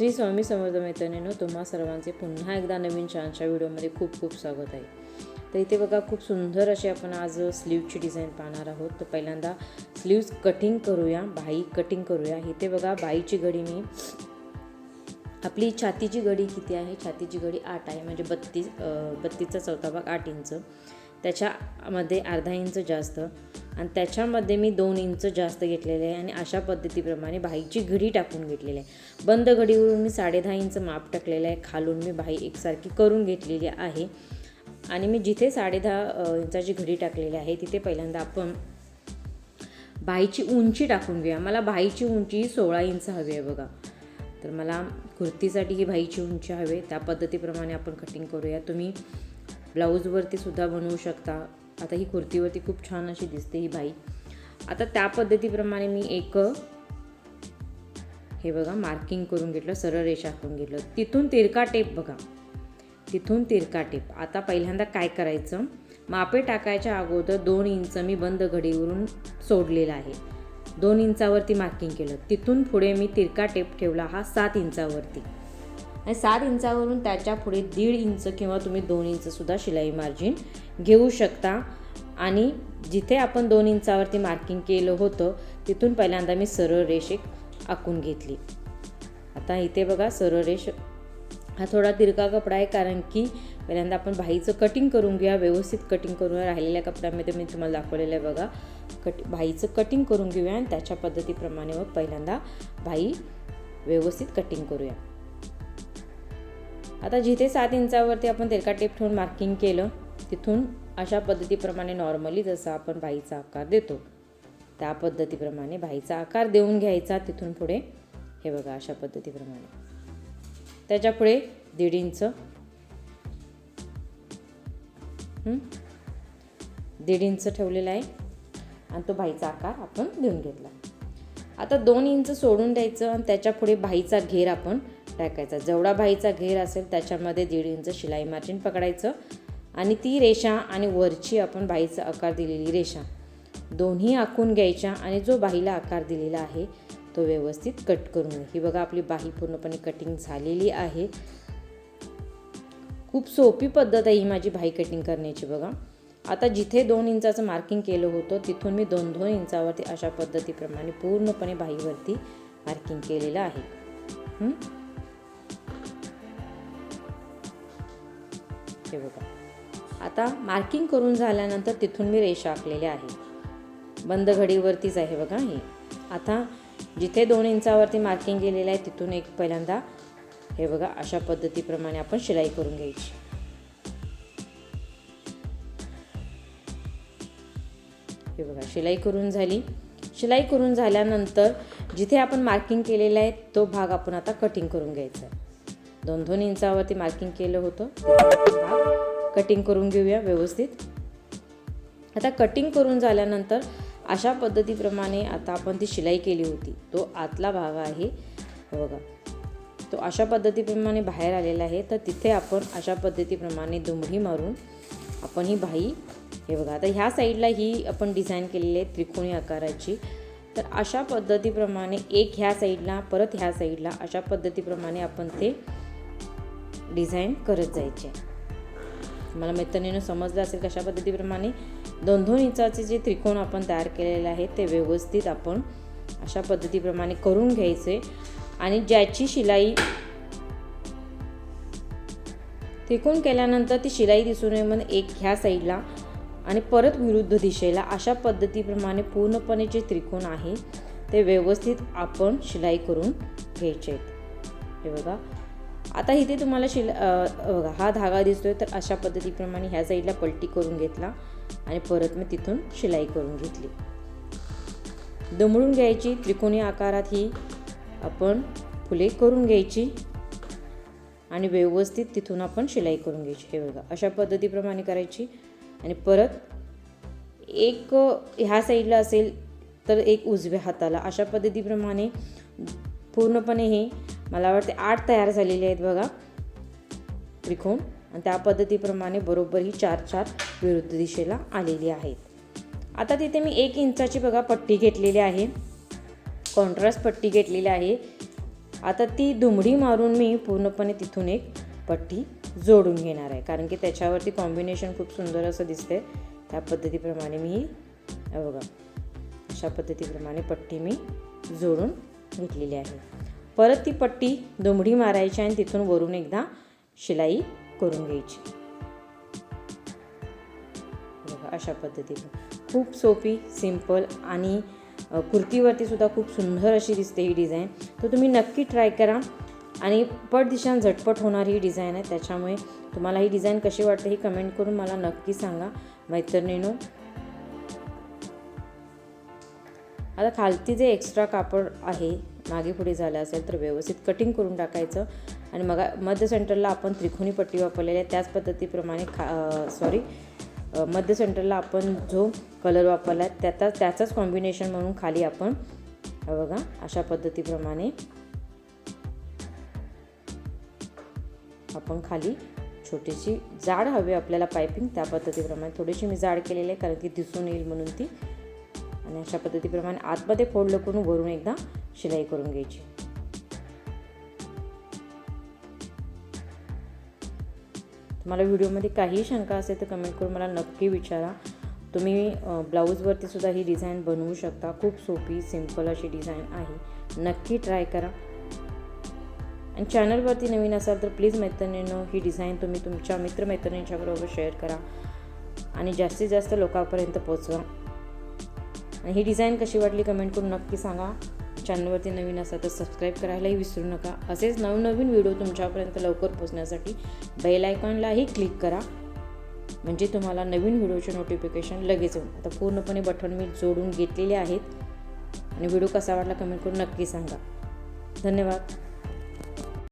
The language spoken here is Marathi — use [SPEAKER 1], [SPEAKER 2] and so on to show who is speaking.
[SPEAKER 1] श्री स्वामी समर्थ मैत्रिणीनं तुम्हा सर्वांचे पुन्हा एकदा नवीन छानशा व्हिडिओमध्ये खूप खूप स्वागत आहे. तर इथे बघा खूप सुंदर अशी आपण आज स्लीवची डिझाईन पाहणार आहोत. तर पहिल्यांदा स्लीव्ज कटिंग करूया बाई कटिंग करूया. इथे बघा बाईची घडी मी आपली छातीची घडी किती आहे? छातीची घडी आठ आहे म्हणजे बत्तीस बत्तीसचा चौथा भाग आठ इंच. त्याच्यामध्ये अर्धा इंच जास्त. आणि त्याच्यामध्ये मी दोन इंच जास्त घेतलेले आहे आणि अशा पद्धतीप्रमाणे बाहीची घडी टाकून घेतलेली आहे. बंद घडीवरून मी साडेदहा इंच माप टाकलेलं आहे. खालून मी बाई एकसारखी करून घेतलेली आहे. आणि मी जिथे साडेदहा इंचाची घडी टाकलेली आहे तिथे पहिल्यांदा आपण बाईची उंची टाकून घेऊया. मला बाईची उंची सोळा इंच हवी आहे बघा. तर मला कुर्तीसाठी ही बाईची उंची हवी त्या पद्धतीप्रमाणे आपण कटिंग करूया. तुम्ही ब्लाऊजवरती सुद्धा बनवू शकता. आता ही कुर्तीवरती खूप छान अशी दिसते ही बाई. आता त्या पद्धतीप्रमाणे मी एक हे बघा मार्किंग करून घेतलं सरळ रेषा करून घेतलं. तिथून तिरका टेप बघा. तिथून तिरका टेप. आता पहिल्यांदा काय करायचं? मापे टाकायच्या अगोदर दोन इंच मी बंद घडीवरून सोडलेला आहे. दोन इंचावरती मार्किंग केलं. तिथून पुढे मी तिरका टेप ठेवला हा सात इंचावरती. आणि सात इंचावरून त्याच्या पुढे दीड इंच किंवा तुम्ही दोन इंचसुद्धा शिलाई मार्जिन घेऊ शकता. आणि जिथे आपण दोन इंचावरती मार्किंग केलं होतं तिथून पहिल्यांदा मी सरळ रेष एक आखून घेतली. आता इथे बघा सरळ रेष हा थोडा तिरका कपडा आहे कारण की पहिल्यांदा आपण भाईचं कटिंग करून घेऊया व्यवस्थित कटिंग करूया. राहिलेल्या कपड्यामध्ये मी तुम्हाला दाखवलेलं आहे बघा. कट भाईचं कटिंग करून घेऊया आणि त्याच्या पद्धतीप्रमाणे मग पहिल्यांदा भाई व्यवस्थित कटिंग करूया. आता जिथे सात इंचावरती आपण तेलका टेप ठेवून मार्किंग केलं तिथून अशा पद्धतीप्रमाणे नॉर्मली जसं आपण बाईचा आकार देतो त्या पद्धतीप्रमाणे बाईचा आकार देऊन घ्यायचा तिथून पुढे हे बघा अशा पद्धतीप्रमाणे. त्याच्या पुढे दीड इंच. दीड इंच ठेवलेला आहे आणि तो बाईचा आकार आपण देऊन घेतला. आता दोन इंच सोडून द्यायचं आणि त्याच्या पुढे बाईचा घेर आपण टाकायचा. जेवढा बाईचा घेर असेल त्याच्यामध्ये दीड इंच शिलाई मार्जिन पकडायचं. आणि ती रेषा आणि वरची आपण बाईचा आकार दिलेली रेषा. दोन्ही आखून घ्यायच्या आणि जो बाईला आकार दिलेला आहे तो व्यवस्थित कट करून ही बघा आपली बाही पूर्णपणे कटिंग झालेली आहे. खूप सोपी पद्धत आहे ही माझी बाही कटिंग करण्याची बघा. आता जिथे दोन इंचाचं मार्किंग केलं होतं तिथून मी दोन दोन इंचावरती अशा पद्धतीप्रमाणे पूर्णपणे बाहीवरती मार्किंग केलेलं आहे. हे बघा. आता मार्किंग करून झाल्यानंतर तिथून मी रेषा आखलेल्या आहे. बंद घडीवरतीच आहे बघा हे. आता जिथे दोन इंचावरती मार्किंग केलेलं आहे तिथून एक पहिल्यांदा हे बघा अशा पद्धतीप्रमाणे आपण शिलाई करून घ्यायची. हे बघा शिलाई करून झाली. शिलाई करून झाल्यानंतर जिथे आपण मार्किंग केलेलं आहे तो भाग आपण आता कटिंग करून घ्यायचा आहे. दोन दोन इंचावरती मार्किंग केलं होतं. भाग कटिंग करून घेऊया व्यवस्थित. आता कटिंग करून झाल्यानंतर अशा पद्धतीप्रमाणे आता आपण ती शिलाई केली होती. तो आतला भाग आहे. बघा. तो अशा पद्धतीप्रमाणे बाहेर आलेला आहे. तर तिथे आपण अशा पद्धतीप्रमाणे दुमडी मारून आपण ही बाई हे बघा. आता ह्या साईडला ही आपण डिझाईन केलेली आहे त्रिकोणी आकाराची. तर अशा पद्धतीप्रमाणे एक ह्या साईडला परत ह्या साईडला अशा पद्धतीप्रमाणे आपण ते डिझाईन करत जायचे. मला मैत्रिणीनं समजलं असेल कशा पद्धतीप्रमाणे दोन दोन इंचाचे जे त्रिकोण आपण तयार केलेले आहेत ते व्यवस्थित आपण अशा पद्धतीप्रमाणे करून घ्यायचे. आणि ज्याची शिलाई त्रिकोण केल्यानंतर ती शिलाई दिसून नये म्हणून एक ह्या साईडला आणि परत विरुद्ध दिशेला अशा पद्धतीप्रमाणे पूर्णपणे जे त्रिकोण आहे ते व्यवस्थित आपण शिलाई करून घ्यायचे आहेत. हे बघा. आता इथे तुम्हाला शिला बघा हा धागा दिसतोय तर अशा पद्धतीप्रमाणे ह्या साईडला पलटी करून घेतला आणि परत मी तिथून शिलाई करून घेतली. दमळून घ्यायची त्रिकोणी आकारात ही आपण फुले करून घ्यायची आणि व्यवस्थित तिथून आपण शिलाई करून घ्यायची. हे बघा अशा पद्धतीप्रमाणे करायची आणि परत एक ह्या साईडला असेल तर एक उजव्या हाताला. अशा पद्धतीप्रमाणे पूर्णपणे हे मला वाटते आठ तयार झालेले आहेत बघा. त्रिकोण. आणि त्या पद्धतीप्रमाणे बरोबर ही चार चार विरुद्ध दिशेला आलेली आहेत. आता तिथे मी एक इंचाची बघा पट्टी घेतलेली आहे. कॉन्ट्रास्ट पट्टी घेतलेली आहे. आता ती दुमडी मारून मी पूर्णपणे तिथून एक पट्टी जोडून घेणार आहे. कारण की त्याच्यावरती कॉम्बिनेशन खूप सुंदर असं दिसते त्या पद्धतीप्रमाणे मी ही बघा अशा पद्धतीप्रमाणे पट्टी मी जोडून घेतलेली आहे. परत ती पट्टी दुमडी मारायची आणि तिथून वरून एकदा शिलाई करून घ्यायची. बघा अशा पद्धतीने. खूप सोपी सिंपल आणि कुर्तीवरती सुद्धा खूप सुंदर अशी दिसते ही डिझाईन. तर तुम्ही नक्की ट्राय करा आणि पटदिशान झटपट होणारी ही डिझाईन आहे. त्याच्यामुळे तुम्हाला ही डिझाईन कशी वाटते ही कमेंट करून मला नक्की सांगा. मैत्रिणीनो आता खालती जे एक्स्ट्रा कापड आहे मागे पुढे झालं असेल तर व्यवस्थित कटिंग करून टाकायचं. आणि मग मध्य सेंटरला आपण त्रिकोणी पट्टी वापरलेली आहे. त्याच पद्धतीप्रमाणे खा सॉरी मध्य सेंटरला आपण जो कलर वापरला आहे त्याचा त्याचाच कॉम्बिनेशन म्हणून खाली आपण बघा अशा पद्धतीप्रमाणे आपण खाली छोटीशी जाड हवी आपल्याला पायपिंग त्या पद्धतीप्रमाणे. थोडीशी मी जाड केलेली आहे कारण की दिसून येईल म्हणून ती. आणि अशा पद्धतीप्रमाणे आतमध्ये फोल्ड करून वरून एकदा शिलाई करून घ्यायची. तुम्हाला व्हिडिओमध्ये काही शंका असेल तर कमेंट करून मला नक्की विचारा. तुम्ही ब्लाऊजवरती सुद्धा ही डिझाईन बनवू शकता. खूप सोपी सिंपल अशी डिझाईन आहे. नक्की ट्राय करा. आणि चॅनलवरती नवीन असाल तर प्लीज मैत्रिणींनो ही डिझाईन तुम्ही तुमच्या मित्रमैत्रिणींच्याबरोबर शेअर करा. आणि जास्तीत जास्त लोकांपर्यंत पोचवा आणि ही डिझाईन कशी वाटली कमेंट करून नक्की सांगा. चॅनलवरती नवीन असा तर सबस्क्राईब करायलाही विसरू नका. असेच नवनवीन व्हिडिओ तुमच्यापर्यंत लवकर पोचण्यासाठी बेल आयकॉनलाही क्लिक करा. म्हणजे तुम्हाला नवीन व्हिडिओचे नोटिफिकेशन लगेच येऊन आता पूर्णपणे बटन मी जोडून घेतलेले आहेत. आणि व्हिडिओ कसा वाटला कमेंट करून नक्की सांगा. धन्यवाद.